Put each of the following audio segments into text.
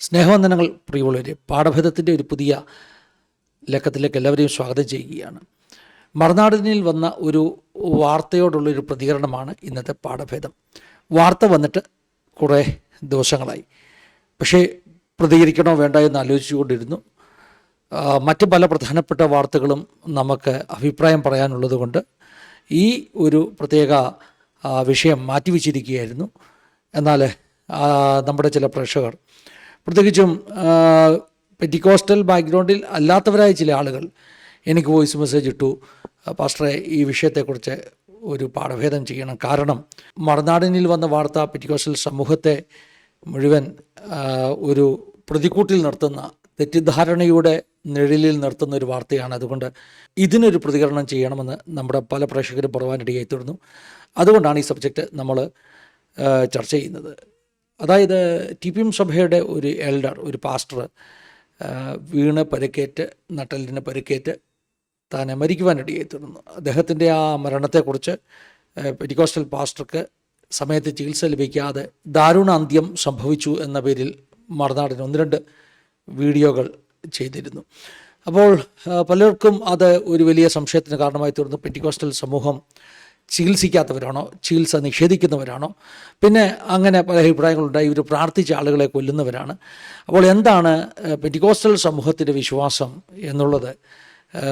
സ്നേഹവന്ദനങ്ങൾ പ്രിയമുള്ളവർ പാഠഭേദത്തിന്റെ ഒരു പുതിയ ലക്കത്തിലേക്ക് എല്ലാവരെയും സ്വാഗതം ചെയ്യുകയാണ്. മറുനാടിനിൽ വന്ന ഒരു വാർത്തയോടുള്ളൊരു പ്രതികരണമാണ് ഇന്നത്തെ പാഠഭേദം. വാർത്ത വന്നിട്ട് കുറേ ദിവസങ്ങളായി. പക്ഷേ പ്രതികരിക്കണോ വേണ്ട എന്ന് ആലോചിച്ചുകൊണ്ടിരുന്നു. മറ്റ് പല പ്രധാനപ്പെട്ട വാർത്തകളും നമുക്ക് അഭിപ്രായം പറയാനുള്ളതുകൊണ്ട് ഈ ഒരു പ്രത്യേക വിഷയം മാറ്റിവെച്ചിരിക്കുകയായിരുന്നു. എന്നാൽ നമ്മുടെ ചില പ്രേക്ഷകർ പ്രത്യേകിച്ചും പെറ്റിക്കോസ്റ്റൽ ബാക്ക്ഗ്രൗണ്ടിൽ അല്ലാത്തവരായ ചില ആളുകൾ എനിക്ക് വോയിസ് മെസ്സേജ് ഇട്ടു. പാസ്റ്ററെ ഈ വിഷയത്തെക്കുറിച്ച് ഒരു പാഠഭേദം ചെയ്യണം. കാരണം മറുനാടിനിൽ വന്ന വാർത്ത പെറ്റിക്കോസ്റ്റൽ സമൂഹത്തെ മുഴുവൻ ഒരു പ്രതിക്കൂട്ടിൽ നിർത്തുന്ന തെറ്റിദ്ധാരണയുടെ നിഴലിൽ നിർത്തുന്ന ഒരു വാർത്തയാണ്. അതുകൊണ്ട് ഇതിനൊരു പ്രതികരണം ചെയ്യണമെന്ന് നമ്മുടെ പല പ്രേക്ഷകരും പുറവാനിടയായി തീർന്നു അതുകൊണ്ടാണ് ഈ സബ്ജക്റ്റ് നമ്മൾ ചർച്ച ചെയ്യുന്നത്. അതായത് ടി പി എം സഭയുടെ ഒരു എൽഡർ ഒരു പാസ്റ്റർ വീണ് പരിക്കേറ്റ് നട്ടലിന് പരിക്കേറ്റ് താൻ മരിക്കുവാനിടയായി തീർന്നു. അദ്ദേഹത്തിന്റെ ആ മരണത്തെക്കുറിച്ച് പെരിക്കോസ്റ്റൽ പാസ്റ്റർക്ക് സമയത്ത് ചികിത്സ ലഭിക്കാതെ ദാരുണാന്ത്യം സംഭവിച്ചു എന്ന പേരിൽ മറുനാടിന് ഒന്ന് രണ്ട് വീഡിയോകൾ ചെയ്തിരുന്നു. അപ്പോൾ പലർക്കും അത് ഒരു വലിയ സംശയത്തിന് കാരണമായി തീർന്നു. പെറ്റിക്കോസ്റ്റൽ സമൂഹം ചികിത്സിക്കാത്തവരാണോ? ചികിത്സ നിഷേധിക്കുന്നവരാണോ? പിന്നെ അങ്ങനെ പല അഭിപ്രായങ്ങളുണ്ടായി. ഇവർ പ്രാർത്ഥിച്ച ആളുകളെ കൊല്ലുന്നവരാണ്. അപ്പോൾ എന്താണ് പെറ്റിക്കോസ്റ്റൽ സമൂഹത്തിന്റെ വിശ്വാസം എന്നുള്ളത്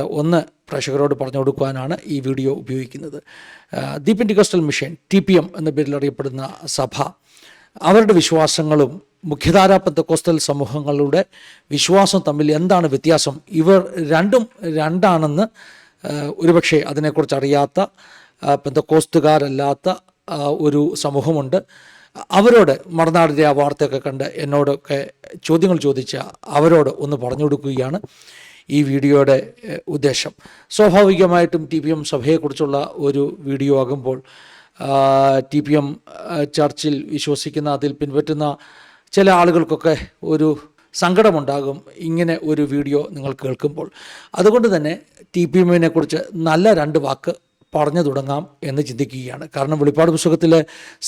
ഒന്ന് പ്രേക്ഷകരോട് പറഞ്ഞു കൊടുക്കുവാനാണ് ഈ വീഡിയോ ഉപയോഗിക്കുന്നത്. The Pentecostal mission T P M എന്ന പേരിൽ അറിയപ്പെടുന്ന സഭ അവരുടെ വിശ്വാസങ്ങളും മുഖ്യധാരാ പെന്തക്കോസ്റ്റൽ സമൂഹങ്ങളുടെ വിശ്വാസം തമ്മിൽ എന്താണ് വ്യത്യാസം? ഇവർ രണ്ടും രണ്ടാണെന്ന് ഒരുപക്ഷെ അതിനെക്കുറിച്ച് അറിയാത്ത ആ, പെന്തക്കോസ്തുകാരല്ലാത്ത ഒരു സമൂഹമുണ്ട്. അവരോട് മറുനാടിന്റെ ആ വാർത്തയൊക്കെ കണ്ട് എന്നോടൊക്കെ ചോദ്യങ്ങൾ ചോദിച്ച അവരോട് ഒന്ന് പറഞ്ഞു കൊടുക്കുകയാണ് ഈ വീഡിയോയുടെ ഉദ്ദേശം. സ്വാഭാവികമായിട്ടും ടി പി എം സഭയെക്കുറിച്ചുള്ള ഒരു വീഡിയോ ആകുമ്പോൾ ടി പി എം ചർച്ചിൽ വിശ്വസിക്കുന്ന അതിൽ പിൻപറ്റുന്ന ചില ആളുകൾക്കൊക്കെ ഒരു സങ്കടമുണ്ടാകും ഇങ്ങനെ ഒരു വീഡിയോ നിങ്ങൾ കേൾക്കുമ്പോൾ. അതുകൊണ്ട് തന്നെ ടി പി എമ്മിനെ കുറിച്ച് നല്ല രണ്ട് വാക്ക് പറഞ്ഞു തുടങ്ങാം എന്ന് ചിന്തിക്കുകയാണ്. കാരണം വെളിപ്പാട് പുസ്തകത്തിലെ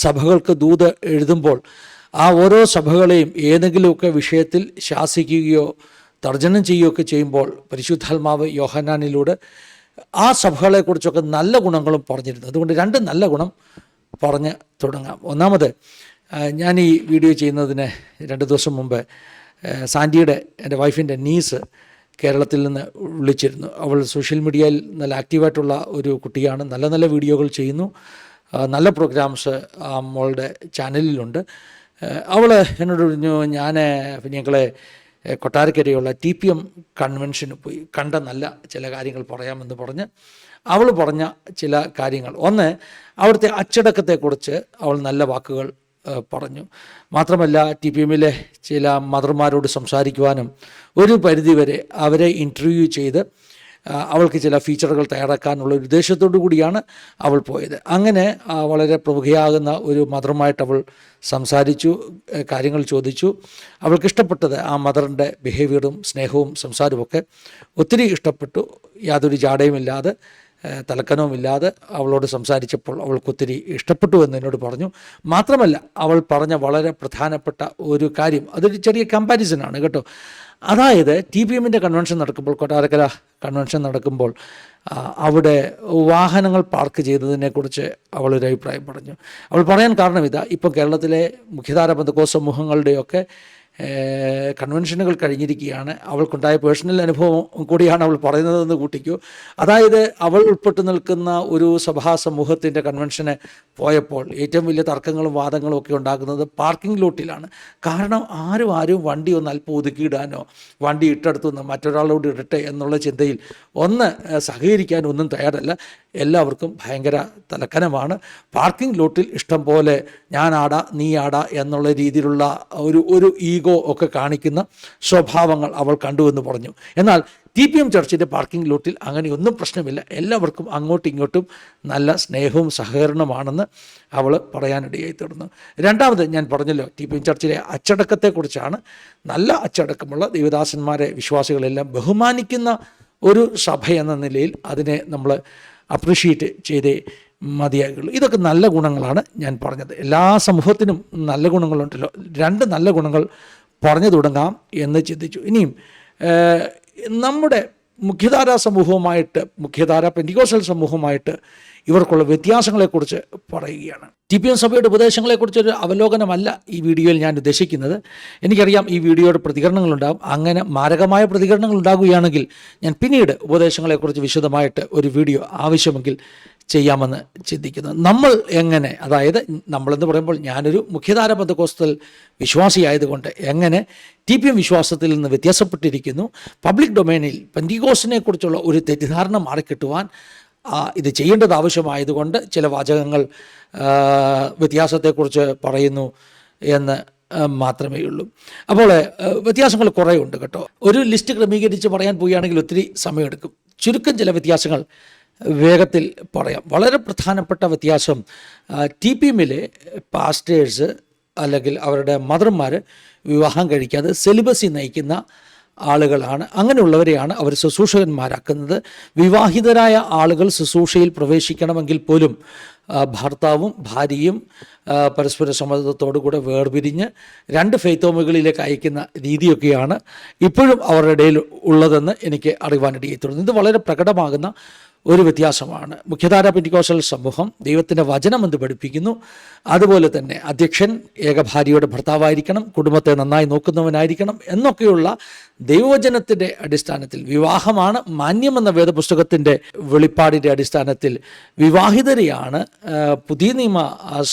സഭകൾക്ക് ദൂത് എഴുതുമ്പോൾ ആ ഓരോ സഭകളെയും ഏതെങ്കിലുമൊക്കെ വിഷയത്തിൽ ശാസിക്കുകയോ തർജനം ചെയ്യുകയൊക്കെ ചെയ്യുമ്പോൾ പരിശുദ്ധാത്മാവ് യോഹനാനിലൂടെ ആ സഭകളെക്കുറിച്ചൊക്കെ നല്ല ഗുണങ്ങളും പറഞ്ഞിരുന്നു അതുകൊണ്ട് രണ്ട് നല്ല ഗുണം പറഞ്ഞ് തുടങ്ങാം. ഒന്നാമത് ഞാൻ ഈ വീഡിയോ ചെയ്യുന്നതിന് രണ്ട് ദിവസം മുമ്പ് സാൻഡിയുടെ എന്റെ വൈഫിന്റെ നീസ് കേരളത്തിൽ നിന്ന് വിളിച്ചിരുന്നു. അവൾ സോഷ്യൽ മീഡിയയിൽ നല്ല ആക്റ്റീവായിട്ടുള്ള ഒരു കുട്ടിയാണ്. നല്ല നല്ല വീഡിയോകൾ ചെയ്യുന്നു. നല്ല പ്രോഗ്രാംസ് മോളുടെ ചാനലിലുണ്ട്. അവൾ എന്നോട് പറഞ്ഞു ഞാൻ ഞങ്ങളെ കൊട്ടാരക്കരയുള്ള ടി പി എം കൺവെൻഷന് പോയി കണ്ട നല്ല ചില കാര്യങ്ങൾ പറയാമെന്ന് പറഞ്ഞ് അവൾ പറഞ്ഞ ചില കാര്യങ്ങൾ. ഒന്ന് അവിടുത്തെ അച്ചടക്കത്തെക്കുറിച്ച് അവൾ നല്ല വാക്കുകൾ പറഞ്ഞു. മാത്രമല്ല ടി പി എമ്മിലെ ചില മദർമാരോട് സംസാരിക്കുവാനും ഒരു പരിധിവരെ അവരെ ഇന്റർവ്യൂ ചെയ്ത് അവൾക്ക് ചില ഫീച്ചറുകൾ തയ്യാറാക്കാനുള്ള ഒരു ഉദ്ദേശത്തോടു കൂടിയാണ് അവൾ പോയത്. അങ്ങനെ വളരെ പ്രമുഖയാകുന്ന ഒരു മദറുമായിട്ട് അവൾ സംസാരിച്ചു കാര്യങ്ങൾ ചോദിച്ചു. അവൾക്ക് ഇഷ്ടപ്പെട്ടത് ആ മദറിന്റെ ബിഹേവിയറും സ്നേഹവും സംസാരവും ഒക്കെ ഒത്തിരി ഇഷ്ടപ്പെട്ടു. യാതൊരു ജാടയുമില്ലാതെ തലക്കനവുമില്ലാതെ അവളോട് സംസാരിച്ചപ്പോൾ അവൾക്ക് ഒത്തിരി ഇഷ്ടപ്പെട്ടു എന്ന് എന്നോട് പറഞ്ഞു. മാത്രമല്ല അവൾ പറഞ്ഞ വളരെ പ്രധാനപ്പെട്ട ഒരു കാര്യം അതൊരു ചെറിയ കമ്പാരിസനാണ് കേട്ടോ. അതായത് ടി പി എമ്മിന്റെ കൺവെൻഷൻ നടക്കുമ്പോൾ കൊട്ടാരക്കര കൺവെൻഷൻ നടക്കുമ്പോൾ അവിടെ വാഹനങ്ങൾ പാർക്ക് ചെയ്തതിനെക്കുറിച്ച് അവളൊരു അഭിപ്രായം പറഞ്ഞു. അവൾ പറയാൻ കാരണം ഇതാ ഇപ്പോൾ കേരളത്തിലെ മുഖ്യധാര ബന്ധുക്കോ സമൂഹങ്ങളുടെയൊക്കെ കൺവെൻഷനുകൾ കഴിഞ്ഞിരിക്കുകയാണ്. അവൾക്കുണ്ടായ പേഴ്സണൽ അനുഭവം കൂടിയാണ് അവൾ പറയുന്നതെന്ന് കൂട്ടിക്കൂ. അതായത് അവൾ ഉൾപ്പെട്ടു നിൽക്കുന്ന ഒരു സഭാ സമൂഹത്തിന്റെ കൺവെൻഷന് പോയപ്പോൾ ഏറ്റവും വലിയ തർക്കങ്ങളും വാദങ്ങളും ഒക്കെ ഉണ്ടാകുന്നത് പാർക്കിംഗ് ലോട്ടിലാണ്. കാരണം ആരും ആരും വണ്ടി ഒന്ന് അല്പം ഒതുക്കിയിടാനോ വണ്ടി ഇട്ടെടുത്തു നിന്ന് മറ്റൊരാളോട് ഇടട്ടെ എന്നുള്ള ചിന്തയിൽ ഒന്ന് സഹകരിക്കാൻ ഒന്നും തയ്യാറല്ല. എല്ലാവർക്കും ഭയങ്കര തലക്കനമാണ്. പാർക്കിംഗ് ലോട്ടിൽ ഇഷ്ടം പോലെ ഞാനാടാ നീ ആടാ എന്നുള്ള രീതിയിലുള്ള ഒരു ഒരു ഈഗോ ഒക്കെ കാണിക്കുന്ന സ്വഭാവങ്ങൾ അവൾ കണ്ടുവെന്ന് പറഞ്ഞു. എന്നാൽ ടി പി എം ചർച്ചിന്റെ പാർക്കിംഗ് ലോട്ടിൽ അങ്ങനെയൊന്നും പ്രശ്നമില്ല. എല്ലാവർക്കും അങ്ങോട്ടും ഇങ്ങോട്ടും നല്ല സ്നേഹവും സഹകരണമാണെന്ന് അവൾ പറയാനിടയായി തുടർന്നു രണ്ടാമത് ഞാൻ പറഞ്ഞല്ലോ ടി പി എം ചർച്ചിലെ അച്ചടക്കത്തെക്കുറിച്ചാണ്. നല്ല അച്ചടക്കമുള്ള ദേവദാസന്മാരെ വിശ്വാസികളെല്ലാം ബഹുമാനിക്കുന്ന ഒരു സഭ എന്ന നിലയിൽ അതിനെ നമ്മൾ അപ്രിഷ്യേറ്റ് ചെയ്തേ മതിയാകുള്ളൂ ഇതൊക്കെ നല്ല ഗുണങ്ങളാണ് ഞാൻ പറഞ്ഞത്. എല്ലാ സമൂഹത്തിനും നല്ല ഗുണങ്ങളുണ്ടല്ലോ. രണ്ട് നല്ല ഗുണങ്ങൾ പറഞ്ഞു തുടങ്ങാം എന്ന് ചിന്തിച്ചു. ഇനിയും നമ്മുടെ മുഖ്യധാരാ സമൂഹവുമായിട്ട് മുഖ്യധാര പെൻഡിഗോസൽ സമൂഹവുമായിട്ട് ഇവർക്കുള്ള വ്യത്യാസങ്ങളെക്കുറിച്ച് പറയുകയാണ്. ടി പി എം സഭയുടെ ഉപദേശങ്ങളെക്കുറിച്ചൊരു അവലോകനമല്ല ഈ വീഡിയോയിൽ ഞാൻ ഉദ്ദേശിക്കുന്നത്. എനിക്കറിയാം ഈ വീഡിയോയുടെ പ്രതികരണങ്ങളുണ്ടാകും. അങ്ങനെ മാരകമായ പ്രതികരണങ്ങൾ ഉണ്ടാകുകയാണെങ്കിൽ ഞാൻ പിന്നീട് ഉപദേശങ്ങളെക്കുറിച്ച് വിശദമായിട്ട് ഒരു വീഡിയോ ആവശ്യമെങ്കിൽ ചെയ്യാമെന്ന് ചിന്തിക്കുന്നു. നമ്മൾ എങ്ങനെ അതായത് നമ്മളെന്ന് പറയുമ്പോൾ ഞാനൊരു മുഖ്യധാര ബന്ധകോസ്തൽ വിശ്വാസിയായതുകൊണ്ട് എങ്ങനെ ടി പി എം വിശ്വാസത്തിൽ നിന്ന് വ്യത്യാസപ്പെട്ടിരിക്കുന്നു പബ്ലിക് ഡൊമൈനിൽ പെന്തികോസിനെ കുറിച്ചുള്ള ഒരു തെറ്റിദ്ധാരണ മാറിക്കിട്ടുവാൻ ഇത് ചെയ്യേണ്ടത് ആവശ്യമായതുകൊണ്ട് ചില വാചകങ്ങൾ വ്യത്യാസത്തെക്കുറിച്ച് പറയുന്നു എന്ന് മാത്രമേ ഉള്ളൂ. അപ്പോൾ വ്യത്യാസങ്ങൾ കുറേ ഉണ്ട് കേട്ടോ. ഒരു ലിസ്റ്റ് ക്രമീകരിച്ച് പറയാൻ പോവുകയാണെങ്കിൽ ഒത്തിരി സമയമെടുക്കും. ചുരുക്കം ചില വ്യത്യാസങ്ങൾ വേഗത്തിൽ പറയാം. വളരെ പ്രധാനപ്പെട്ട വ്യത്യാസം ടി പി എമ്മിലെ പാസ്റ്റേഴ്സ് അല്ലെങ്കിൽ അവരുടെ മദർമാർ വിവാഹം കഴിക്കാതെ സെലിബസി നയിക്കുന്ന ആളുകളാണ്. അങ്ങനെയുള്ളവരെയാണ് അവർ ശുശ്രൂഷകന്മാരാക്കുന്നത്. വിവാഹിതരായ ആളുകൾ ശുശ്രൂഷയിൽ പ്രവേശിക്കണമെങ്കിൽ പോലും ഭർത്താവും ഭാര്യയും പരസ്പര സമ്മതത്തോടു കൂടെ വേർപിരിഞ്ഞ് രണ്ട് ഫെയ്ത്തോമുകളിലേക്ക് അയക്കുന്ന രീതിയൊക്കെയാണ് ഇപ്പോഴും അവരുടെ ഇടയിൽ ഉള്ളതെന്ന് എനിക്ക് അറിവാനിടയെത്തുന്നു ഇത് വളരെ പ്രകടമാകുന്ന ഒരു വ്യത്യാസമാണ്. മുഖ്യധാര പെന്റിക്കോസൽ സമൂഹം ദൈവത്തിന്റെ വചനം എന്ന് പഠിപ്പിക്കുന്നു. അതുപോലെ തന്നെ അധ്യക്ഷൻ ഏകഭാര്യയുടെ ഭർത്താവായിരിക്കണം കുടുംബത്തെ നന്നായി നോക്കുന്നവനായിരിക്കണം എന്നൊക്കെയുള്ള ദൈവവചനത്തിന്റെ അടിസ്ഥാനത്തിൽ വിവാഹമാണ് മാന്യമെന്ന വേദപുസ്തകത്തിന്റെ വെളിപ്പാടിന്റെ അടിസ്ഥാനത്തിൽ വിവാഹിതരെയാണ് പുതിയ നിയമ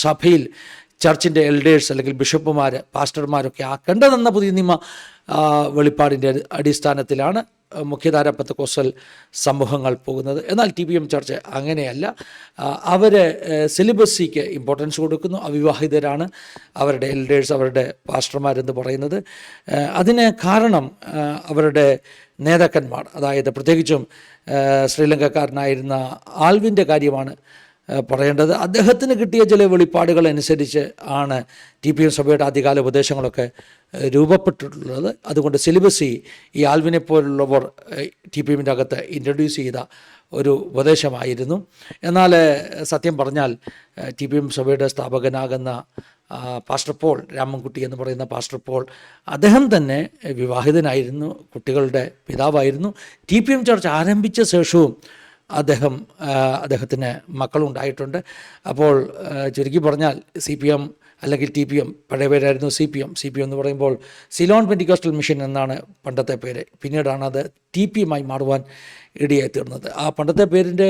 സഭയിൽ ചർച്ചിന്റെ എൽഡേഴ്സ് അല്ലെങ്കിൽ ബിഷപ്പുമാർ പാസ്റ്റർമാരൊക്കെ ആക്കേണ്ടതെന്ന പുതിയ നിയമ വെളിപ്പാടിന്റെ അടി- അടിസ്ഥാനത്തിലാണ് മുഖ്യധാര പത്തക്കോസൽ സമൂഹങ്ങൾ പോകുന്നത്. എന്നാൽ ടി ബി എം ചർച്ച് അങ്ങനെയല്ല. അവർ സിലബസിക്ക് ഇമ്പോർട്ടൻസ് കൊടുക്കുന്നു. അവിവാഹിതരാണ് അവരുടെ എൽഡേഴ്സ് അവരുടെ പാസ്റ്റർമാരെന്ന് പറയുന്നത്. അതിന് കാരണം അവരുടെ നേതാക്കന്മാർ. അതായത് പ്രത്യേകിച്ചും ശ്രീലങ്കക്കാരനായിരുന്ന ആൽവിന്റെ കാര്യമാണ് പറയേണ്ടത്. അദ്ദേഹത്തിന് കിട്ടിയ ചില വെളിപ്പാടുകൾ അനുസരിച്ച് ആണ് ടി പി എം സഭയുടെ ആദ്യകാല ഉപദേശങ്ങളൊക്കെ രൂപപ്പെട്ടിട്ടുള്ളത്. അതുകൊണ്ട് സിലിബസി ഈ ആൽവിനെ പോലുള്ളവർ ടി പി എമ്മിന്റെ അകത്ത് ഇൻട്രൊഡ്യൂസ് ചെയ്ത ഒരു ഉപദേശമായിരുന്നു. എന്നാൽ സത്യം പറഞ്ഞാൽ ടി പി എം സഭയുടെ സ്ഥാപകനാകുന്ന പാസ്റ്റർ പോൾ രാമൻകുട്ടി എന്ന് പറയുന്ന പാസ്റ്റർ പോൾ അദ്ദേഹം തന്നെ വിവാഹിതനായിരുന്നു. കുട്ടികളുടെ പിതാവായിരുന്നു. ടി പി എം ചർച്ച് ആരംഭിച്ച ശേഷവും അദ്ദേഹം അദ്ദേഹത്തിന് മക്കളുണ്ടായിട്ടുണ്ട്. അപ്പോൾ ചുരുക്കി പറഞ്ഞാൽ സി പി എം അല്ലെങ്കിൽ ടി പി എം പഴയ പേരായിരുന്നു C P M. C P M എന്ന് പറയുമ്പോൾ സിലോൺ പെന്റിക്കോസ്റ്റൽ മിഷൻ എന്നാണ് പണ്ടത്തെ പേര്. പിന്നീടാണ് അത് ടി പി എമ്മായി മാറുവാൻ ഇടയായി തീർന്നത് ആ പണ്ടത്തെ പേരിന്റെ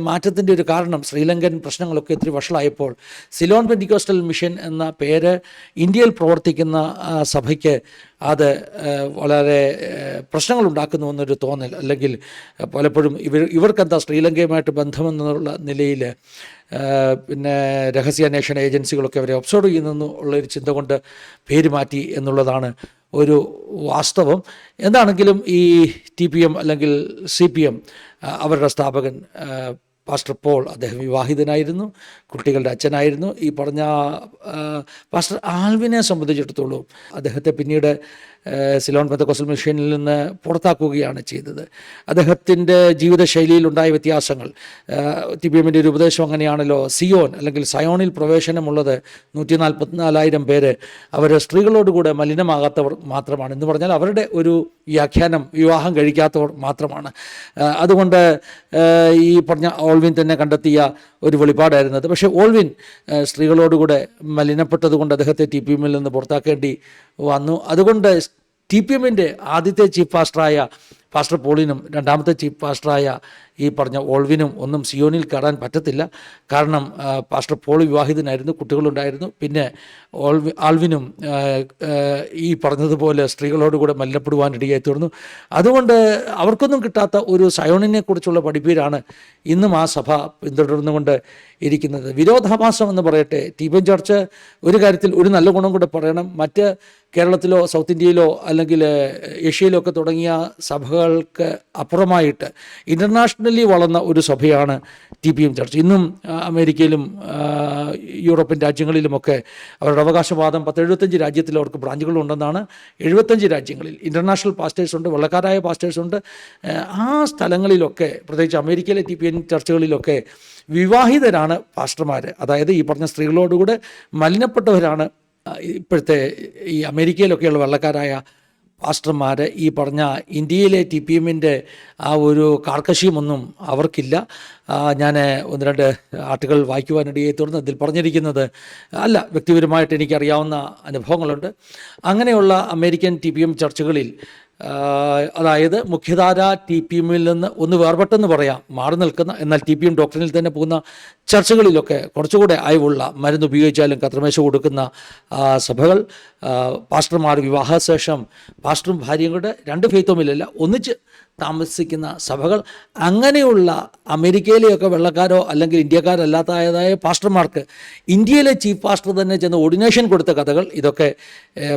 മാറ്റത്തിന്റെ ഒരു കാരണം ശ്രീലങ്കൻ പ്രശ്നങ്ങളൊക്കെ ഒത്തിരി വഷളായപ്പോൾ സിലോൺ പെന്റിക്കോസ്റ്റൽ മിഷൻ എന്ന പേര് ഇന്ത്യയിൽ പ്രവർത്തിക്കുന്ന സഭയ്ക്ക് അത് വളരെ പ്രശ്നങ്ങൾ ഉണ്ടാക്കുന്നു എന്നൊരു തോന്നൽ അല്ലെങ്കിൽ പലപ്പോഴും ഇവർ ഇവർക്കെന്താ ശ്രീലങ്കയുമായിട്ട് ബന്ധമെന്നുള്ള നിലയിൽ പിന്നെ രഹസ്യാന്വേഷണ ഏജൻസികളൊക്കെ അവരെ ഒബ്സർവ് ചെയ്യുന്നു ഉള്ളൊരു ചിന്ത കൊണ്ട് പേര് മാറ്റി എന്നുള്ളതാണ് ഒരു വാസ്തവം. എന്താണെങ്കിലും ഈ ടി പി എം അല്ലെങ്കിൽ സി പി എം അവരുടെ സ്ഥാപകൻ പാസ്റ്റർ പോൾ അദ്ദേഹം വിവാഹിതനായിരുന്നു കുട്ടികളുടെ അച്ഛനായിരുന്നു. ഈ പറഞ്ഞ പാസ്റ്റർ ആൽവിനെ സംബന്ധിച്ചിടത്തോളം അദ്ദേഹത്തെ പിന്നീട് സിലോൺ പെന്തക്കോസൽ മിഷനിൽ നിന്ന് പുറത്താക്കുകയാണ് ചെയ്തത്. അദ്ദേഹത്തിന്റെ ജീവിതശൈലിയിലുണ്ടായ വ്യത്യാസങ്ങൾ എമ്മിന്റെ ഒരു ഉപദേശം അങ്ങനെയാണല്ലോ സിയോൻ അല്ലെങ്കിൽ സയോണിൽ പ്രവേശനമുള്ളത് നൂറ്റി നാൽപ്പത്തിനാലായിരം പേര് അവർ സ്ത്രീകളോടുകൂടെ മലിനമാകാത്തവർ മാത്രമാണ്. എന്ന് പറഞ്ഞാൽ അവരുടെ ഒരു വ്യാഖ്യാനം വിവാഹം കഴിക്കാത്തവർ മാത്രമാണ്. അതുകൊണ്ട് ഈ പറഞ്ഞ ഓൾവിൻ തന്നെ കണ്ടെത്തിയ ഒരു വെളിപ്പാടായിരുന്നത് പക്ഷേ ഓൾവിൻ സ്ത്രീകളോടുകൂടെ മലിനപ്പെട്ടതുകൊണ്ട് അദ്ദേഹത്തെ ടി പി എമ്മിൽ നിന്ന് പുറത്താക്കേണ്ടി വന്നു. അതുകൊണ്ട് ടി പി എമ്മിന്റെ ആദ്യത്തെ ചീഫ് പാസ്റ്ററായ പാസ്റ്റർ പോളിനും രണ്ടാമത്തെ ചീഫ് പാസ്റ്ററായ ഈ പറഞ്ഞ ഓൾവിനും ഒന്നും സിയോനിൽ കയറാൻ പറ്റത്തില്ല. കാരണം പാസ്റ്റർ പോൾ വിവാഹിതനായിരുന്നു കുട്ടികളുണ്ടായിരുന്നു. പിന്നെ ഓൾവി ആൽവിനും ആ, ആ, ഈ പറഞ്ഞതുപോലെ സ്ത്രീകളോടുകൂടെ മല്ലപ്പെടുവാൻ ഇടയായി തീർന്നു. അതുകൊണ്ട് അവർക്കൊന്നും കിട്ടാത്ത ഒരു സയോണിനെ കുറിച്ചുള്ള പഠിപ്പീരാണ് ഇന്നും ആ സഭ പിന്തുടർന്നുകൊണ്ട് ഇരിക്കുന്നത്. വിരോധാഭാസം എന്ന് പറയട്ടെ ടീബൻ ചർച്ച് ഒരു കാര്യത്തിൽ ഒരു നല്ല ഗുണം കൂടെ പറയണം. മറ്റ് കേരളത്തിലോ സൗത്ത് ഇന്ത്യയിലോ അല്ലെങ്കിൽ ഏഷ്യയിലോ ഒക്കെ തുടങ്ങിയ സഭകൾക്ക് അപ്പുറമായിട്ട് ഇന്റർനാഷണലി വളർന്ന ഒരു സഭയാണ് ടി പി എം ചർച്ച്. ഇന്നും അമേരിക്കയിലും യൂറോപ്യൻ രാജ്യങ്ങളിലുമൊക്കെ അവരുടെ അവകാശവാദം പത്ത് എഴുപത്തഞ്ച് രാജ്യത്തിൽ അവർക്ക് ബ്രാഞ്ചുകളുണ്ടെന്നാണ് എഴുപത്തഞ്ച് രാജ്യങ്ങളിൽ. ഇന്റർനാഷണൽ പാസ്റ്റേഴ്സ് ഉണ്ട് വെള്ളക്കാരായ പാസ്റ്റേഴ്സ് ഉണ്ട്. ആ സ്ഥലങ്ങളിലൊക്കെ പ്രത്യേകിച്ച് അമേരിക്കയിലെ ടി പി എൻ ചർച്ചുകളിലൊക്കെ വിവാഹിതരാണ് പാസ്റ്റർമാർ അതായത് ഈ പറഞ്ഞ സ്ത്രീകളോടുകൂടെ മലിനപ്പെട്ടവരാണ് ഇപ്പോഴത്തെ ഈ അമേരിക്കയിലൊക്കെയുള്ള വെള്ളക്കാരായ പാസ്റ്റർമാർ ഈ പറഞ്ഞ ഇന്ത്യയിലെ ടി പി എമ്മിന്റെ ആ ഒരു കാർക്കശ്യമൊന്നും അവർക്കില്ല. ഞാൻ ഒന്ന് രണ്ട് ആർട്ടുകൾ വായിക്കുവാനിടയെ തുടർന്ന് ഇതിൽ പറഞ്ഞിരിക്കുന്നത് അല്ല വ്യക്തിപരമായിട്ട് എനിക്കറിയാവുന്ന അനുഭവങ്ങളുണ്ട്. അങ്ങനെയുള്ള അമേരിക്കൻ ടി പി എം ചർച്ചുകളിൽ അതായത് മുഖ്യധാര ടി പി എമ്മിൽ നിന്ന് ഒന്ന് വേർപെട്ടെന്ന് പറയാം മാറി നിൽക്കുന്ന എന്നാൽ ടി പി എം ഡോക്ടറിൽ തന്നെ പോകുന്ന ചർച്ചകളിലൊക്കെ കുറച്ചുകൂടെ അയവുള്ള മരുന്ന് ഉപയോഗിച്ചാലും കത്രമേശ കൊടുക്കുന്ന സഭകൾ പാസ്റ്റർമാർ വിവാഹശേഷം പാസ്റ്ററും ഭാര്യയും കൂടെ രണ്ട് ഫെയ്ത്തുമില്ലല്ല ഒന്നിച്ച് താമസിക്കുന്ന സഭകൾ അങ്ങനെയുള്ള അമേരിക്കയിലെയൊക്കെ വെള്ളക്കാരോ അല്ലെങ്കിൽ ഇന്ത്യക്കാരല്ലാത്തതായ പാസ്റ്റർമാർക്ക് ഇന്ത്യയിലെ ചീഫ് പാസ്റ്റർ തന്നെ ചെന്ന് ഓർഡിനേഷൻ കൊടുത്ത കഥകൾ ഇതൊക്കെ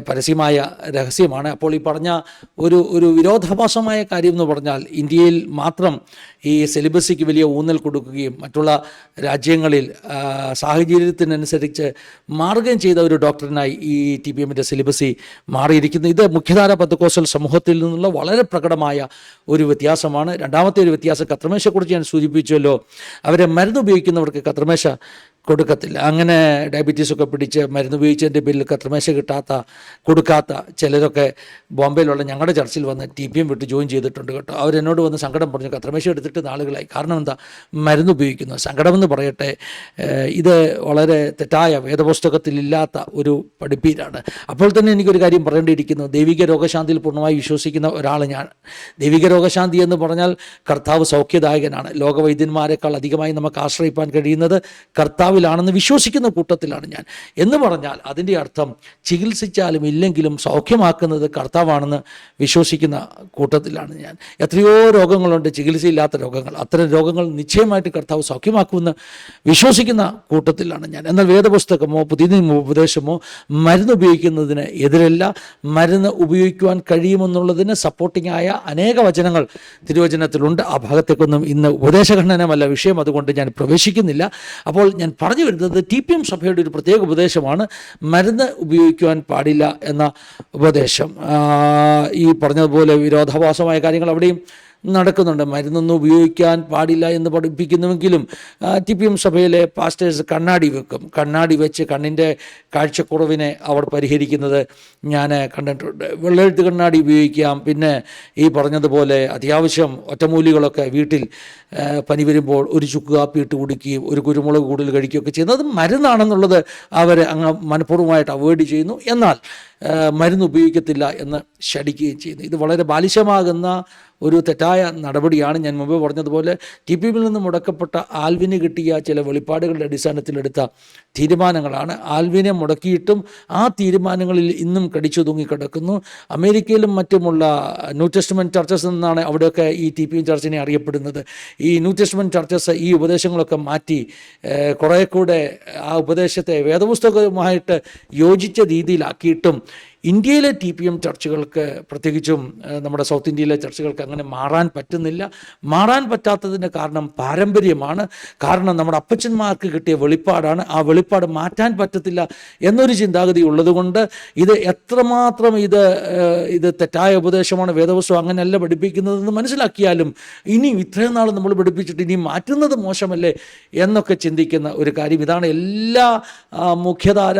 പരസ്യമായ രഹസ്യമാണ്. അപ്പോൾ ഈ പറഞ്ഞ ഒരു ഒരു വിരോധാഭാസമായ കാര്യം എന്ന് പറഞ്ഞാൽ ഇന്ത്യയിൽ മാത്രം ഈ സിലബസിക്ക് വലിയ ഊന്നൽ കൊടുക്കുകയും മറ്റുള്ള രാജ്യങ്ങളിൽ സാഹചര്യത്തിനനുസരിച്ച് മാർഗം ചെയ്ത ഒരു ഡോക്ടറിനായി ഈ ടി പി എമ്മിന്റെ സിലബസി മാറിയിരിക്കുന്നു. ഇത് മുഖ്യധാര പന്തക്കോസൽ സമൂഹത്തിൽ നിന്നുള്ള വളരെ പ്രകടമായ ഒരു വ്യത്യാസമാണ്. രണ്ടാമത്തെ ഒരു വ്യത്യാസം കത്രമേശയെക്കുറിച്ച് ഞാൻ സൂചിപ്പിച്ചല്ലോ. അവരെ മരുന്ന് ഉപയോഗിക്കുന്നവർക്ക് കത്രമേശ കൊടുക്കത്തില്ല. അങ്ങനെ ഡയബറ്റീസ് ഒക്കെ പിടിച്ച് മരുന്ന് ഉപയോഗിച്ചതിന്റെ ബില്ല് കത്രമേശ കിട്ടാത്ത കൊടുക്കാത്ത ചിലരൊക്കെ ബോംബെയിലുള്ള ഞങ്ങളുടെ ചർച്ചിൽ വന്ന് ടി പി എം വിട്ട് ജോയിൻ ചെയ്തിട്ടുണ്ട് കേട്ടോ. അവരെന്നോട് വന്ന് സങ്കടം പറഞ്ഞു കത്രമേശ എടുത്തിട്ട് നാളുകളായി. കാരണം എന്താ? മരുന്ന് ഉപയോഗിക്കുന്നു. സങ്കടമെന്ന് പറയട്ടെ ഇത് വളരെ തെറ്റായ വേദപുസ്തകത്തിലില്ലാത്ത ഒരു പഠിപ്പീരാണ്. അപ്പോൾ തന്നെ എനിക്കൊരു കാര്യം പറയേണ്ടിയിരിക്കുന്നു. ദൈവിക രോഗശാന്തിയിൽ പൂർണമായി വിശ്വസിക്കുന്ന ഒരാൾ ഞാൻ. ദൈവിക രോഗശാന്തി എന്ന് പറഞ്ഞാൽ കർത്താവ് സൗഖ്യദായകനാണ്. ലോകവൈദ്യന്മാരെക്കാൾ അധികമായി നമുക്ക് ആശ്രയിപ്പാൻ കഴിയുന്നത് കർത്താവിലാണെന്ന് വിശ്വസിക്കുന്ന കൂട്ടത്തിലാണ് ഞാൻ. എന്ന് പറഞ്ഞാൽ അതിന്റെ അർത്ഥം ചികിത്സിച്ചാലും ഇല്ലെങ്കിലും സൗഖ്യമാക്കുന്നത് കർത്താവാണെന്ന് വിശ്വസിക്കുന്ന കൂട്ടത്തിലാണ് ഞാൻ. എത്രയോ രോഗങ്ങളുണ്ട് ചികിത്സയില്ലാത്ത രോഗങ്ങൾ. അത്തരം രോഗങ്ങൾ നിശ്ചയമായിട്ട് കർത്താവ് സൗഖ്യമാക്കുമെന്ന് വിശ്വസിക്കുന്ന കൂട്ടത്തിലാണ് ഞാൻ. എന്നാൽ വേദപുസ്തകമോ പുതിയ ഉപദേശമോ മരുന്ന് ഉപയോഗിക്കുന്നതിന് എതിരല്ല. മരുന്ന് ഉപയോഗിക്കുവാൻ കഴിയുമെന്നുള്ളതിന് സപ്പോർട്ടിംഗ് ആയ അനേക വചനങ്ങൾ തിരുവചനത്തിലുണ്ട്. ആ ഭാഗത്തേക്കൊന്നും ഇന്ന് ഉപദേശഖണ്ഡനമല്ല വിഷയം. അതുകൊണ്ട് ഞാൻ പ്രവേശിക്കുന്നില്ല. അപ്പോൾ ഞാൻ പറഞ്ഞു വരുന്നത് ടി പി എം സഭയുടെ ഒരു പ്രത്യേക ഉപദേശമാണ് മരുന്ന് ഉപയോഗിക്കുവാൻ പാടില്ല എന്ന ഉപദേശം. ഈ പറഞ്ഞതുപോലെ വിരോധാഭാസമായ കാര്യങ്ങൾ അവിടെയും നടക്കുന്നുണ്ട്. മരുന്നൊന്നും ഉപയോഗിക്കാൻ പാടില്ല എന്ന് പഠിപ്പിക്കുന്നുവെങ്കിലും ടി പി എം സഭയിലെ പാസ്റ്റേഴ്സ് കണ്ണാടി വെക്കും. കണ്ണാടി വെച്ച് കണ്ണിന്റെ കാഴ്ചക്കുറവിനെ അവർ പരിഹരിക്കുന്നത് ഞാൻ കണ്ടിട്ടുണ്ട്. വെള്ളെഴുത്ത് കണ്ണാടി ഉപയോഗിക്കാം. പിന്നെ ഈ പറഞ്ഞതുപോലെ അത്യാവശ്യം ഒറ്റമൂലികളൊക്കെ വീട്ടിൽ പനി വരുമ്പോൾ ഒരു ചുക്ക് കാപ്പി ഇട്ട് കുടിക്കുകയും ഒരു കുരുമുളക് കൂടുതൽ കഴിക്കുകയൊക്കെ ചെയ്യുന്നത് അത് മരുന്നാണെന്നുള്ളത് അവർ അങ്ങ് മനഃപൂർവമായിട്ട് അവോയ്ഡ് ചെയ്യുന്നു. എന്നാൽ മരുന്ന് ഉപയോഗിക്കത്തില്ല എന്ന് ശടിക്കുകയും ചെയ്യുന്നു. ഇത് വളരെ ബാലിശമാകുന്ന ഒരു തെറ്റായ നടപടിയാണ് ഞാൻ മുമ്പ് പറഞ്ഞതുപോലെ ടി പി നിന്ന് മുടക്കപ്പെട്ട ആൽവിന് കിട്ടിയ ചില വെളിപ്പാടുകളുടെ അടിസ്ഥാനത്തിലെടുത്ത തീരുമാനങ്ങളാണ്. ആൽവിനെ മുടക്കിയിട്ടും ആ തീരുമാനങ്ങളിൽ ഇന്നും കടിച്ചു തൂങ്ങിക്കിടക്കുന്നു അമേരിക്കയിലും മറ്റുമുള്ള ന്യൂ ടെസ്റ്റ്മെന്റ് ചർച്ചസ് എന്നാണ് അവിടെയൊക്കെ ഈ ടി പി ചർച്ചിനെ അറിയപ്പെടുന്നത്. ഈ ന്യൂ ടെസ്റ്റ്മെന്റ് ചർച്ചസ് ഈ ഉപദേശങ്ങളൊക്കെ മാറ്റി കുറേക്കൂടെ കുറേ കൂടെ ആ ഉപദേശത്തെ വേദപുസ്തകവുമായിട്ട് യോജിച്ച രീതിയിലാക്കിയിട്ടും ഇന്ത്യയിലെ ടി പി എം ചർച്ചുകൾക്ക് പ്രത്യേകിച്ചും നമ്മുടെ സൗത്ത് ഇന്ത്യയിലെ ചർച്ചുകൾക്ക് അങ്ങനെ മാറാൻ പറ്റുന്നില്ല. മാറാൻ പറ്റാത്തതിന്റെ കാരണം പാരമ്പര്യമാണ്. കാരണം നമ്മുടെ അപ്പച്ചന്മാർക്ക് കിട്ടിയ വെളിപ്പാടാണ്. ആ വെളിപ്പാട് മാറ്റാൻ പറ്റത്തില്ല എന്നൊരു ചിന്താഗതി ഉള്ളതുകൊണ്ട് ഇത് എത്രമാത്രം ഇത് ഇത് തെറ്റായ ഉപദേശമാണ് വേദവസ്തു അങ്ങനെയല്ല പഠിപ്പിക്കുന്നതെന്ന് മനസ്സിലാക്കിയാലും ഇനിയും ഇത്രയും നാൾ നമ്മൾ പഠിപ്പിച്ചിട്ട് ഇനി മാറ്റുന്നത് മോശമല്ലേ എന്നൊക്കെ ചിന്തിക്കുന്ന ഒരു കാര്യം. ഇതാണ് എല്ലാ മുഖ്യധാര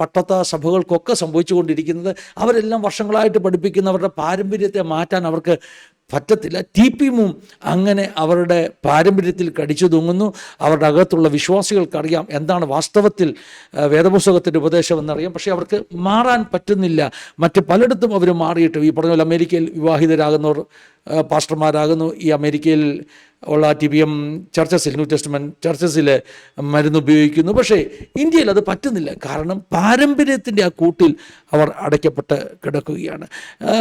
പട്ടത്ത സഭകൾക്കൊക്കെ സംഭവിച്ചുകൊണ്ടിരിക്കുന്നത്. അവരെല്ലാം വർഷങ്ങളായിട്ട് പഠിപ്പിക്കുന്നവരുടെ പാരമ്പര്യത്തെ മാറ്റാൻ അവർക്ക് പറ്റത്തില്ല. ടി പിമും അങ്ങനെ അവരുടെ പാരമ്പര്യത്തിൽ കടിച്ചു തൂങ്ങുന്നു. അവരുടെ അകത്തുള്ള വിശ്വാസികൾക്കറിയാം എന്താണ് വാസ്തവത്തിൽ വേദപുസ്തകത്തിന്റെ ഉപദേശം എന്നറിയാം. പക്ഷേ അവർക്ക് മാറാൻ പറ്റുന്നില്ല. മറ്റ് പലയിടത്തും അവർ മാറിയിട്ട്. ഈ പറഞ്ഞ പോലെ അമേരിക്കയിൽ വിവാഹിതരാകുന്നവർ പാസ്റ്റർമാരാകുന്നു. ഈ അമേരിക്കയിൽ ഉള്ള ടി ബി എം ചർച്ചസിൽ ന്യൂ ടെസ്റ്റ്മെന്റ് ചർച്ചസിൽ മരുന്ന് ഉപയോഗിക്കുന്നു. പക്ഷേ ഇന്ത്യയിൽ അത് പറ്റുന്നില്ല. കാരണം പാരമ്പര്യത്തിന്റെ ആ കൂട്ടിൽ അവർ അടയ്ക്കപ്പെട്ട് കിടക്കുകയാണ്.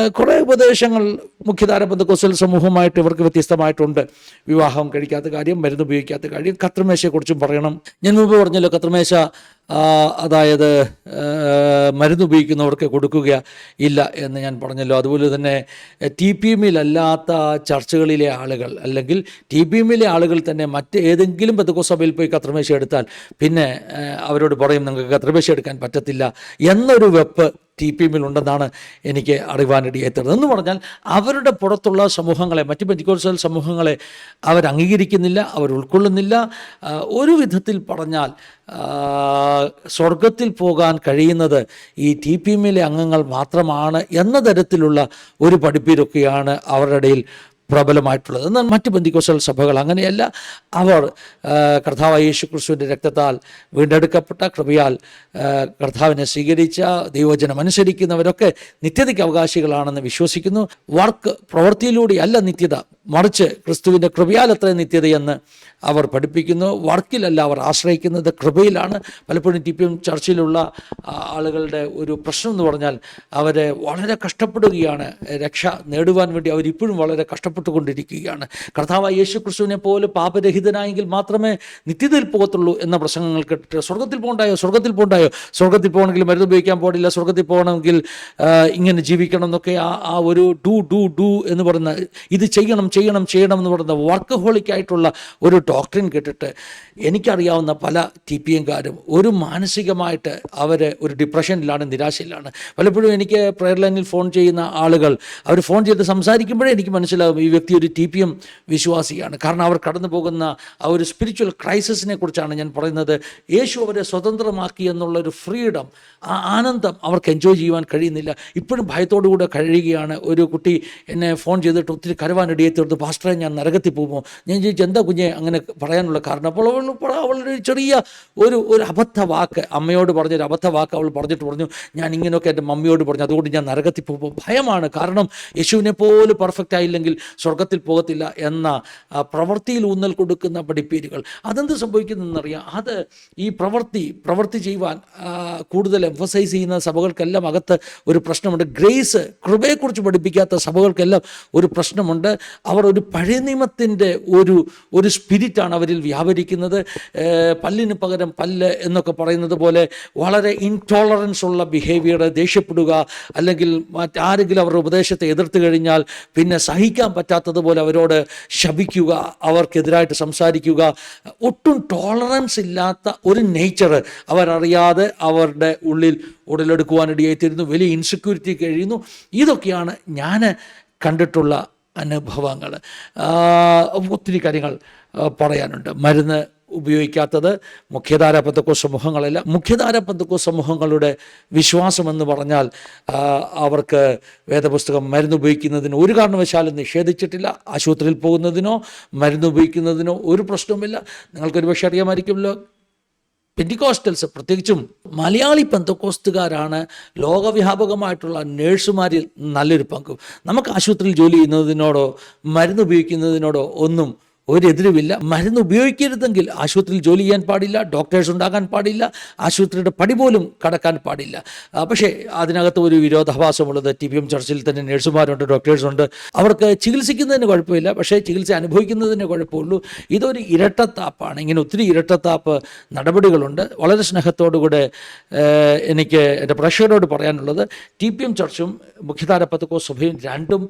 കുറേ ഉപദേശങ്ങൾ മുഖ്യധാര ബന്ധക്കോസൽ സമൂഹമായിട്ട് ഇവർക്ക് വ്യത്യസ്തമായിട്ടുണ്ട്. വിവാഹം കഴിക്കാത്ത കാര്യം മരുന്ന് ഉപയോഗിക്കാത്ത കാര്യം കത്രമേശയെക്കുറിച്ചും പറയണം. ഞാൻ മുമ്പ് പറഞ്ഞല്ലോ കത്രമേശ അതായത് മരുന്ന് ഉപയോഗിക്കുന്നവർക്ക് കൊടുക്കുക ഇല്ല എന്ന് ഞാൻ പറഞ്ഞല്ലോ. അതുപോലെ തന്നെ ടി പി എമ്മിലല്ലാത്ത ചർച്ചകളിലെ ആളുകൾ അല്ലെങ്കിൽ ടി പി എമ്മിലെ ആളുകൾ തന്നെ മറ്റ് ഏതെങ്കിലും ബന്ധുക്കോ സഭയിൽ പോയി കത്രമേശ എടുത്താൽ പിന്നെ അവരോട് പറയും നിങ്ങൾക്ക് കത്രമേശ എടുക്കാൻ പറ്റത്തില്ല എന്നൊരു വെപ്പ് ടി പി എമ്മിൽ ഉണ്ടെന്നാണ് എനിക്ക് അറിവാനിടയെത്തുന്നത് എന്ന് പറഞ്ഞാൽ അവരുടെ പുറത്തുള്ള സമൂഹങ്ങളെ മറ്റ് പെന്റിക്കോഴ്സൽ സമൂഹങ്ങളെ അവർ അംഗീകരിക്കുന്നില്ല അവർ ഉൾക്കൊള്ളുന്നില്ല. ഒരു വിധത്തിൽ പറഞ്ഞാൽ സ്വർഗത്തിൽ പോകാൻ കഴിയുന്നത് ഈ ടി പി എമ്മിലെ അംഗങ്ങൾ മാത്രമാണ് എന്ന തരത്തിലുള്ള ഒരു പഠിപ്പിരൊക്കെയാണ് അവരുടെ ഇടയിൽ പ്രബലമായിട്ടുള്ളത്. എന്നാൽ മറ്റ് ബന്ധിക്കോസൽ സഭകൾ അങ്ങനെയല്ല. അവർ കർത്താവ് കർത്താവായ യേശു ക്രിസ്തുവിന്റെ രക്തത്താൽ വീണ്ടെടുക്കപ്പെട്ട കൃപയാൽ കർത്താവിനെ സ്വീകരിച്ച ദൈവജനം അനുസരിക്കുന്നവരൊക്കെ നിത്യതയ്ക്ക് അവകാശികളാണെന്ന് വിശ്വസിക്കുന്നു. വർക്ക് പ്രവൃത്തിയിലൂടെയല്ല നിത്യത. മറിച്ച് ക്രിസ്തുവിന്റെ കൃപയാൽ അത്ര നിത്യതയെന്ന് അവർ പഠിപ്പിക്കുന്നു. വർക്കിലല്ല അവർ ആശ്രയിക്കുന്നത്. കൃപയിലാണ്. പലപ്പോഴും ടി പി എം ചർച്ചിലുള്ള ആളുകളുടെ ഒരു പ്രശ്നം എന്ന് പറഞ്ഞാൽ അവരെ വളരെ കഷ്ടപ്പെടുകയാണ്. രക്ഷ നേടുവാൻ വേണ്ടി അവരിപ്പോഴും വളരെ കഷ്ടപ്പെട്ടുകൊണ്ടിരിക്കുകയാണ്. കർത്താവ് യേശു ക്രിസ്തുവിനെ പോലെ പാപരഹിതനായെങ്കിൽ മാത്രമേ നിത്യതയിൽ പോകത്തുള്ളൂ എന്ന പ്രസംഗങ്ങൾ കേട്ടിട്ട് സ്വർഗത്തിൽ പോകണ്ടായോ? സ്വർഗത്തിൽ പോകണ്ടായോ? സ്വർഗത്തിൽ പോകണമെങ്കിൽ മരുന്ന് ഉപയോഗിക്കാൻ പാടില്ല. സ്വർഗത്തിൽ പോകണമെങ്കിൽ ഇങ്ങനെ ജീവിക്കണം എന്നൊക്കെ ആ ആ ഒരു ഡു ഡു ഡു എന്ന് പറയുന്ന ഇത് ചെയ്യണം. ചെയ്യണം ചെയ്യണം എന്ന് പറയുന്ന വർക്ക് ഹോളിക്കായിട്ടുള്ള ഒരു ഡോക്ടറിൻ കേട്ടിട്ട് എനിക്കറിയാവുന്ന പല ടി പി എംകാരും ഒരു മാനസികമായിട്ട് അവർ ഒരു ഡിപ്രഷനിലാണ് നിരാശയിലാണ്. പലപ്പോഴും എനിക്ക് പ്രെയർ ലൈനിൽ ഫോൺ ചെയ്യുന്ന ആളുകൾ അവർ ഫോൺ ചെയ്ത് സംസാരിക്കുമ്പോഴേ എനിക്ക് മനസ്സിലാകും ഈ വ്യക്തി ഒരു ടി പി എം വിശ്വാസിയാണ്. കാരണം അവർ കടന്നു പോകുന്ന ആ ഒരു സ്പിരിച്വൽ ക്രൈസിസിനെ കുറിച്ചാണ് ഞാൻ പറയുന്നത്. യേശു അവരെ സ്വതന്ത്രമാക്കി എന്നുള്ള ഒരു ഫ്രീഡം ആ ആനന്ദം അവർക്ക് എൻജോയ് ചെയ്യുവാൻ കഴിയുന്നില്ല. ഇപ്പോഴും ഭയത്തോടുകൂടെ കഴിയുകയാണ് ഒരു കുട്ടി എന്നെ ഫോൺ ചെയ്തിട്ട് ഒത്തിരി കരുവാനിടയെ തീർത്ത് പാസ്റ്ററെ ഞാൻ നരകത്തിൽ പോകുമോ ഞാൻ ചോദിച്ചു എന്താ കുഞ്ഞെ? അങ്ങനെ പറയാനുള്ള കാരണം അപ്പോൾ അവൾ അവളൊരു ചെറിയ ഒരു ഒരു അബദ്ധ വാക്ക് അമ്മയോട് പറഞ്ഞൊരു അബദ്ധ വാക്ക് അവൾ പറഞ്ഞിട്ട് പറഞ്ഞു. ഞാൻ ഇങ്ങനെയൊക്കെ എന്റെ മമ്മിയോട് പറഞ്ഞു. അതുകൊണ്ട് ഞാൻ നരകത്തിൽ പോകുമ്പോൾ ഭയമാണ്. കാരണം യേശുവിനെ പോലും പെർഫെക്റ്റ് ആയില്ലെങ്കിൽ സ്വർഗത്തിൽ പോകത്തില്ല എന്ന പ്രവൃത്തിയിൽ ഊന്നൽ കൊടുക്കുന്ന പഠിപ്പീരുകൾ. അതെന്ത് സംഭവിക്കുന്നതെന്നറിയാം അത് ഈ പ്രവൃത്തി പ്രവൃത്തി ചെയ്യുവാൻ കൂടുതൽ എംഫസൈസ് ചെയ്യുന്ന സഭകൾക്കെല്ലാം അകത്ത് ഒരു പ്രശ്നമുണ്ട്. ഗ്രേസ് കൃപയെക്കുറിച്ച് പഠിപ്പിക്കാത്ത സഭകൾക്കെല്ലാം ഒരു പ്രശ്നമുണ്ട്. അവർ ഒരു പഴയ നിയമത്തിന്റെ ഒരു ഒരു സ്പിരിറ്റാണ് അവരിൽ വ്യാപരിക്കുന്നത്. പല്ലിന് പകരം പല്ല് എന്നൊക്കെ പറയുന്നത് പോലെ വളരെ ഇൻടോളറൻസ് ഉള്ള ബിഹേവിയർ ദേഷ്യപ്പെടുക അല്ലെങ്കിൽ മറ്റാരെങ്കിലും അവരുടെ ഉപദേശത്തെ എതിർത്ത് കഴിഞ്ഞാൽ പിന്നെ സഹിക്കാൻ പറ്റാത്തതുപോലെ അവരോട് ശപിക്കുക അവർക്കെതിരായിട്ട് സംസാരിക്കുക. ഒട്ടും ടോളറൻസ് ഇല്ലാത്ത ഒരു നേച്ചർ അവരറിയാതെ അവരുടെ ഉള്ളിൽ ഉടലെടുക്കുവാനിടയായിത്തീരുന്നു. വലിയ ഇൻസെക്യൂരിറ്റി കഴിയുന്നു. ഇതൊക്കെയാണ് ഞാൻ കണ്ടിട്ടുള്ള അനുഭവങ്ങൾ. ഒത്തിരി കാര്യങ്ങൾ പറയാനുണ്ട്. മരുന്ന് ഉപയോഗിക്കാത്തത് മുഖ്യധാര പന്തക്കോ സമൂഹങ്ങളല്ല മുഖ്യധാര പന്തക്കോ സമൂഹങ്ങളുടെ വിശ്വാസമെന്ന് പറഞ്ഞാൽ അവർക്ക് വേദപുസ്തകം മരുന്ന് ഉപയോഗിക്കുന്നതിന് ഒരു കാരണവശാലും നിഷേധിച്ചിട്ടില്ല. ആശുപത്രിയിൽ പോകുന്നതിനോ മരുന്ന് ഉപയോഗിക്കുന്നതിനോ ഒരു പ്രശ്നവുമില്ല. നിങ്ങൾക്കൊരു പക്ഷേ അറിയാമായിരിക്കുമല്ലോ. പെന്റിക്കോസ്റ്റൽസ് പ്രത്യേകിച്ചും മലയാളി പെന്തക്കോസ്റ്റുകാരാണ് ലോകവ്യാപകമായിട്ടുള്ള നേഴ്സുമാരിൽ നല്ലൊരു പങ്കും. നമുക്ക് ആശുപത്രിയിൽ ജോലി ചെയ്യുന്നതിനോടോ മരുന്ന് ഉപയോഗിക്കുന്നതിനോടോ ഒന്നും ഒരെതിരുമില്ല. മരുന്ന് ഉപയോഗിക്കരുതെങ്കിൽ ആശുപത്രിയിൽ ജോലി ചെയ്യാൻ പാടില്ല ഡോക്ടേഴ്സ് ഉണ്ടാകാൻ പാടില്ല ആശുപത്രിയുടെ പടി പോലും കടക്കാൻ പാടില്ല. പക്ഷേ അതിനകത്ത് ഒരു വിരോധാഭാസമുള്ളത് ടി പി എം ചർച്ചിൽ തന്നെ നഴ്സുമാരുണ്ട് ഡോക്ടേഴ്സുണ്ട്. അവർക്ക് ചികിത്സിക്കുന്നതിന് കുഴപ്പമില്ല പക്ഷേ ചികിത്സ അനുഭവിക്കുന്നതിന് കുഴപ്പമുള്ളൂ. ഇതൊരു ഇരട്ടത്താപ്പാണ്. ഇങ്ങനെ ഒത്തിരി ഇരട്ടത്താപ്പ് നടപടികളുണ്ട്. വളരെ സ്നേഹത്തോടുകൂടെ എനിക്ക് എന്റെ പ്രേക്ഷകരോട് പറയാനുള്ളത് ടി പി എം ചർച്ചും മുഖ്യധാര പത്തക്കോ സഭയും രണ്ടും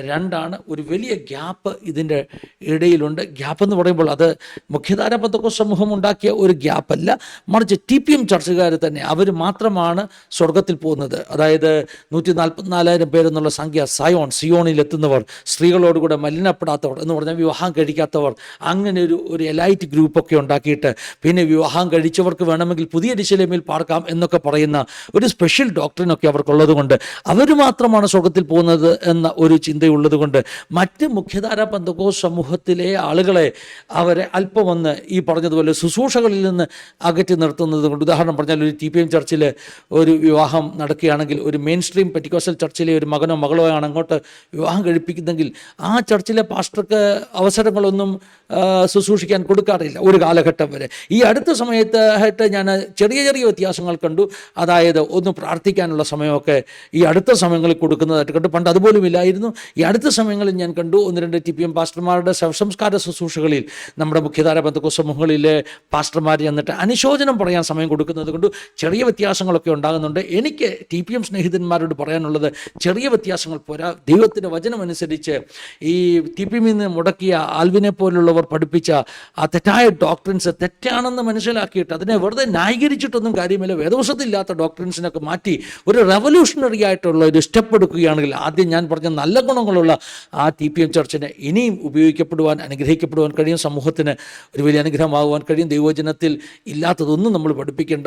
രണ്ടാണ് ഒരു വലിയ ഗ്യാപ്പ് ഇതിന്റെ ഇടയിലുണ്ട്. ഗ്യാപ്പ് എന്ന് പറയുമ്പോൾ അത് മുഖ്യധാര പത്തക്കോ സമൂഹം ഉണ്ടാക്കിയ ഒരു ഗ്യാപ്പല്ല. മറിച്ച് ടി പി എം ചർച്ചകാർ തന്നെ അവർ മാത്രമാണ് സ്വർഗത്തിൽ പോകുന്നത്. അതായത് നൂറ്റി നാൽപ്പത്തിനാലായിരം പേരെന്നുള്ള സംഖ്യ സയോൺ സിയോണിൽ എത്തുന്നവർ സ്ത്രീകളോടുകൂടെ മലിനപ്പെടാത്തവർ എന്ന് പറഞ്ഞാൽ വിവാഹം കഴിക്കാത്തവർ അങ്ങനെ ഒരു ഒരു എലൈറ്റ് ഗ്രൂപ്പൊക്കെ ഉണ്ടാക്കിയിട്ട് പിന്നെ വിവാഹം കഴിച്ചവർക്ക് വേണമെങ്കിൽ പുതിയ ഡിശലേമിൽ പാർക്കാം എന്നൊക്കെ പറയുന്ന ഒരു സ്പെഷ്യൽ ഡോക്ടറിനൊക്കെ അവർക്കുള്ളത് കൊണ്ട് അവർ മാത്രമാണ് സ്വർഗത്തിൽ പോകുന്നത് എന്ന ഒരു ചിന്തയുള്ളത് കൊണ്ട് മറ്റ് മുഖ്യധാര പന്തകോ സമൂഹത്തിലെ ആളുകളെ അവരെ അല്പം ഒന്ന് ഈ പറഞ്ഞതുപോലെ ശുശ്രൂഷകളിൽ നിന്ന് അകറ്റി നിർത്തുന്നത് കൊണ്ട് ഉദാഹരണം പറഞ്ഞാൽ ഒരു ടി പി എം ചർച്ചിൽ ഒരു വിവാഹം നടക്കുകയാണെങ്കിൽ ഒരു മെയിൻ സ്ട്രീം പെറ്റിക്കോസൽ ചർച്ചിലെ ഒരു മകനോ മകളോ ആണ് അങ്ങോട്ട് വിവാഹം കഴിപ്പിക്കുന്നെങ്കിൽ ആ ചർച്ചിലെ പാസ്റ്റർക്ക് അവസരങ്ങളൊന്നും ശുശ്രൂഷിക്കാൻ കൊടുക്കാറില്ല ഒരു കാലഘട്ടം വരെ. ഈ അടുത്ത സമയത്ത് ആയിട്ട് ഞാൻ ചെറിയ ചെറിയ വ്യത്യാസങ്ങൾ കണ്ടു. അതായത് ഒന്ന് പ്രാർത്ഥിക്കാനുള്ള സമയമൊക്കെ ഈ അടുത്ത സമയങ്ങളിൽ കൊടുക്കുന്നതായിട്ട് കണ്ടു. പണ്ട് അതുപോലും ഇല്ലായിരുന്നു ഈ അടുത്ത സമയങ്ങളിൽ ഞാൻ കണ്ടു. ഒന്ന് രണ്ട് ടി പി എം പാസ്റ്റർമാരുടെ ശവസംസ്കാര ശുശ്രൂഷകളിൽ നമ്മുടെ മുഖ്യധാര ബന്ധുക്ക സമൂഹങ്ങളിലെ പാസ്റ്റർമാർ എന്നിട്ട് അനുശോചനം പറയാൻ സമയം കൊടുക്കുന്നത് കൊണ്ട്. ചെറിയ വ്യത്യാസങ്ങളൊക്കെ ഉണ്ടാകുന്നുണ്ട്. എനിക്ക് ടി പി എം സ്നേഹിതന്മാരോട് പറയാനുള്ളത് ചെറിയ വ്യത്യാസങ്ങൾ പോരാ. ദൈവത്തിന്റെ വചനമനുസരിച്ച് ഈ ടി പി നിന്ന് മുടക്കിയ ആൽവിനെ പോലുള്ളവർ പഠിപ്പിച്ച ആ തെറ്റായ ഡോക്ടറിൻസ് തെറ്റാണെന്ന് മനസ്സിലാക്കിയിട്ട് അതിനെ വെറുതെ ന്യായീകരിച്ചിട്ടൊന്നും കാര്യമില്ല. വേദവശത്തില്ലാത്ത ഡോക്ടറിൻസിനൊക്കെ മാറ്റി ഒരു റെവല്യൂഷണറി ആയിട്ടുള്ള ഒരു സ്റ്റെപ്പ് എടുക്കുകയാണെങ്കിൽ ആദ്യം ഞാൻ പറഞ്ഞ നല്ല ഗുണങ്ങളുള്ള ആ ടി പി എം ചർച്ചിനെ ഇനിയും ഉപയോഗിക്കപ്പെടുവാൻ അനുഗ്രഹിക്കപ്പെടുവാൻ കഴിയും സമൂഹത്തിന് ഒരു വലിയ അനുഗ്രഹമാകുവാൻ കഴിയും. ദൈവജനത്തിൽ ഇല്ലാത്തതൊന്നും നമ്മൾ പഠിപ്പിക്കേണ്ട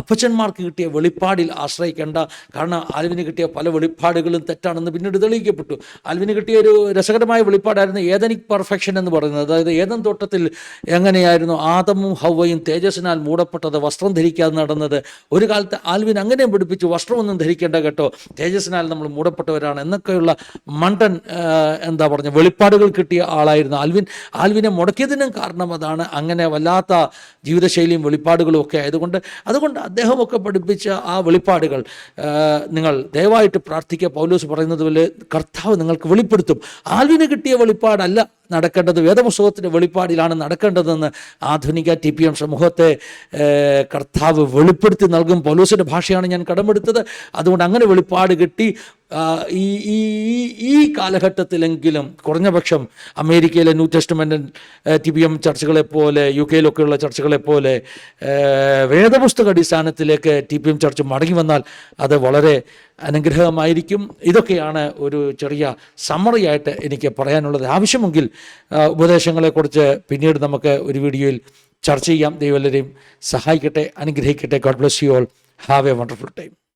അപ്പച്ചന്മാർക്ക് കിട്ടിയ വെളിപ്പാടിൽ ആശ്രയിക്കേണ്ട. കാരണം ആൽവിന് കിട്ടിയ പല വെളിപ്പാടുകളും തെറ്റാണെന്ന് പിന്നീട് തെളിയിക്കപ്പെട്ടു. ആൽവിന് കിട്ടിയ ഒരു രസകരമായ വെളിപ്പാടായിരുന്നു ഏതനിക് പെർഫെക്ഷൻ എന്ന് പറയുന്നത്. അതായത് ഏതൻ തോട്ടത്തിൽ എങ്ങനെയായിരുന്നു ആദമും ഹൗവയും തേജസ്സിനാൽ മൂടപ്പെട്ടത് വസ്ത്രം ധരിക്കാതെ നടന്നത്. ഒരു കാലത്ത് ആൽവിൻ അങ്ങനെയും പഠിപ്പിച്ചു വസ്ത്രമൊന്നും ധരിക്കേണ്ട കേട്ടോ. തേജസ്സിനാൽ നമ്മൾ മൂടപ്പെട്ടവരാണ് എന്നൊക്കെയുള്ള മണ്ടൻ എന്താ പറഞ്ഞ വെളിപ്പാടുകൾ കിട്ടിയ ആളായിരുന്നു ആൽവിൻ. ആൽവിനെ മുടക്കിയതിനും കാരണം അതാണ് അങ്ങനെ വല്ലാത്ത ജീവിതശൈലിയും വെളിപ്പാടുകളും ഒക്കെ ആയതുകൊണ്ട് അതുകൊണ്ട് അദ്ദേഹമൊക്കെ പഠിപ്പിച്ച ആ വെളിപ്പാടുകൾ നിങ്ങൾ ദയവായിട്ട് പ്രാർത്ഥിക്കുക. പൗലൂസ് പറയുന്നത് പോലെ കർത്താവ് നിങ്ങൾക്ക് വെളിപ്പെടുത്തും. ആൽവിന് കിട്ടിയ വെളിപ്പാടല്ല നടക്കേണ്ടത്. വേദപുസ്തകത്തിന്റെ വെളിപ്പാടിലാണ് നടക്കേണ്ടതെന്ന് ആധുനിക ടി പി എം സമൂഹത്തെ കർത്താവ് വെളിപ്പെടുത്തി നൽകും. പൗലൂസിന്റെ ഭാഷയാണ് ഞാൻ കടമെടുത്തത്. അതുകൊണ്ട് അങ്ങനെ വെളിപ്പാട് കിട്ടി. ഈ ഈ ഈ- കാലഘട്ടത്തിലെങ്കിലും കുറഞ്ഞപക്ഷം അമേരിക്കയിലെ new testament T P M ചർച്ചകളെപ്പോലെ പോലെ യു കെയിലൊക്കെയുള്ള ചർച്ചകളെപ്പോലെ വേദപുസ്തക അടിസ്ഥാനത്തിലേക്ക് ടി പി എം ചർച്ച് മടങ്ങി വന്നാൽ അത് വളരെ അനുഗ്രഹമായിരിക്കും. ഇതൊക്കെയാണ് ഒരു ചെറിയ സമ്മറിയായിട്ട് എനിക്ക് പറയാനുള്ളത്. ആവശ്യമെങ്കിൽ ഉപദേശങ്ങളെക്കുറിച്ച് പിന്നീട് നമുക്ക് ഒരു വീഡിയോയിൽ ചർച്ച ചെയ്യാം. ദൈവം എല്ലാവരെയും സഹായിക്കട്ടെ അനുഗ്രഹിക്കട്ടെ. God bless you all have a wonderful time